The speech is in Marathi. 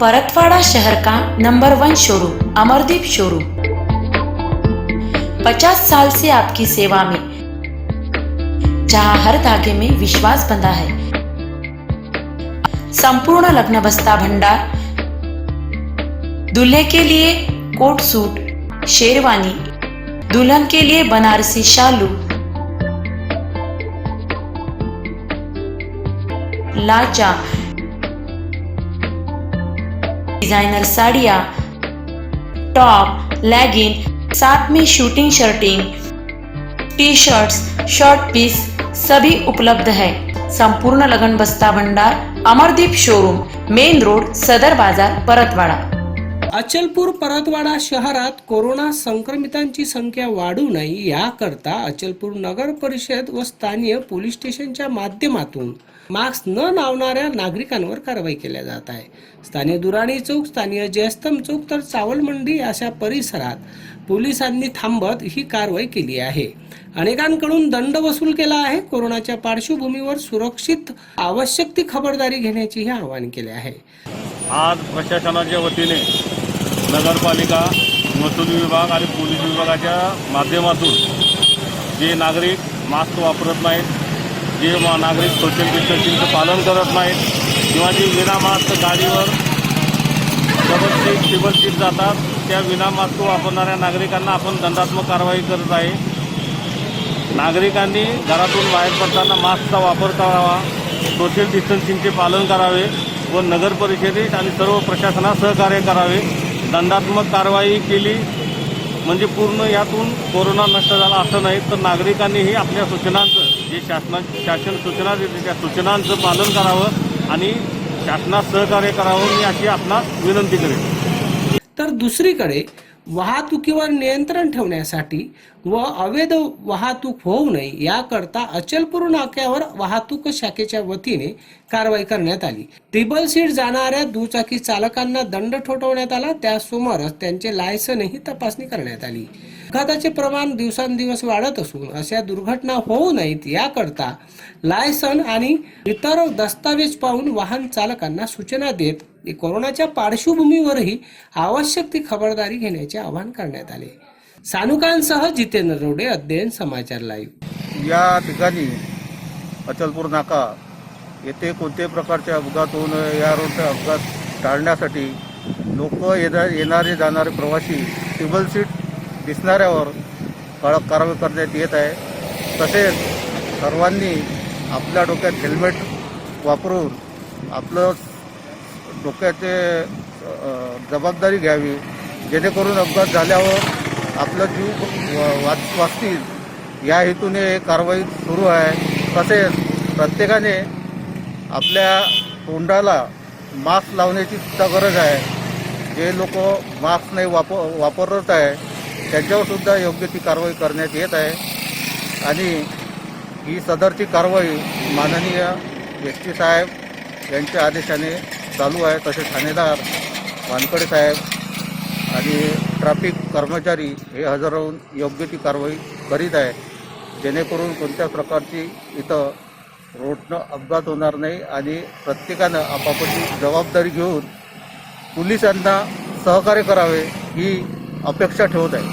परतवाड़ा शहर का number one showroom Amardeep showroom 50 साल से आपकी सेवा में, जहाँ हर धागे में विश्वास बंधा है। संपूर्ण लग्न बस्ता भंडार, दूल्हे के लिए कोट सूट, शेरवानी, दुल्हन के लिए बनारसी शालू, लाचा डिज़ाइनर साड़ियाँ टॉप लेगिन साथ में shooting shirting T shirts short piece सभी उपलब्ध है संपूर्ण लगन बस्ता भंडार अमरदीप शोरूम मेन रोड सदर बाज़ार परतवाड़ा अचलपूर परतवाडा शहरात कोरोना संक्रमितांची संख्या वाढू नये याकरता अचलपूर नगर परिषद व स्थानीय पोलीस स्टेशनच्या माध्यमातून मास्क न लावणाऱ्या नागरिकांवर कारवाई केल्या जात आहे. स्थानीय दुराणी चौक स्थानीय जयस्तम चौक तर चावलमंडी अशा परिसरात पोलिसांनी थांबत ही कारवाई केली आहे. अनेकांकडून दंड वसूल केला आहे. कोरोनाच्या पार्श्वभूमीवर सुरक्षित आवश्यक ती खबरदारी घेण्याचेही आवाहन केले आहे. आज प्रशासनाच्या वतीने नगरपालिका महसूल विभाग आणि पोलीस विभागाच्या माध्यमातून जे नागरिक मास्क वापरत नाहीत जे मा- नागरिक सोशल डिस्टन्सिंगचं पालन करत नाहीत किंवा जे विनामास्क गाडीवर डबल सीट ट्रिबल सीट जातात त्या विना मास्क वापरणाऱ्या नागरिकांना आपण दंडात्मक कारवाई करत आहे. नागरिकांनी घरातून बाहेर पडताना मास्कचा वापर करावा सोशल डिस्टन्सिंगचे पालन करावे. व नगर परिषदेत आणि सर्व प्रशासनास सहकार्य करावे. दंडात्मक कारवाई केली. म्हणजे पूर्ण यातून कोरोना नष्ट झाला असं नाही तर नागरिकांनीही आपल्या सूचनांचं जे शासना शासन सूचना देते त्या सूचनांचं पालन करावं आणि शासनास सहकार्य करावं मी अशी आपणास विनंती करेन. तर दुसरीकडे वाहतुकीवर नियंत्रण ठेवण्यासाठी व अवैध वाहतूक होऊ नये याकरता अचलपूर नाक्यावर वाहतूक शाखेच्या वतीने कारवाई करण्यात आली. ट्रिबल सीट जाणाऱ्या दुचाकी चालकांना दंड ठोठवण्यात आला. त्यासमोरच त्यांचे लायसनही तपासणी करण्यात आली. अपघाताचे प्रमाण दिवसांदिवस वाढत असून अशा दुर्घटना होऊ नयेत याकरता लायसन आणि इतर दस्तावेज पाहून वाहन चालकांना सूचना देत कोरोनाच्या पार्श्वभूमीवरही आवश्यक ती खबरदारी घेण्याचे आवाहन करण्यात आले. सानुकांसह जितेंद्र रोडे अध्ययन समाचार लाईव्ह. या ठिकाणी अचलपूर नाका येथे कोणत्याही प्रकारचे अपघात होऊ नये या रोडचे अपघात टाळण्यासाठी लोक येणार येणारे जाणारे प्रवासी टेबल सीट दिसणाऱ्यावर कडक कारवाई करण्यात येत आहे. तसेच सर्वांनी आपल्या डोक्यात हेल्मेट वापरून आपलं डोक्याचे जबाबदारी घ्यावी. जेणेकरून अपघात झाल्यावर आपला जीव व- वाच वाचतील. या हेतूने कारवाई सुरू आहे. तसेच प्रत्येकाने आपल्या तोंडाला मास्क लावण्याची सुद्धा गरज आहे. जे लोक मास्क नाही वाप वापरत आहे त्यांच्यावर सुद्धा योग्य ती कारवाई करण्यात येत आहे. आणि ही सदरची कारवाई माननीय एस टी साहेब यांच्या आदेशाने चालू आहे. तसे ठाणेदार वानकडे साहेब आणि ट्रॅफिक कर्मचारी हे हजर राहून योग्य ती कारवाई करीत आहे. जेणेकरून कोणत्या प्रकारची इथं रोडनं अपघात होणार नाही आणि प्रत्येकानं आपापली जबाबदारी घेऊन पोलिसांना सहकार्य करावे ही अपेक्षा ठेवत आहे.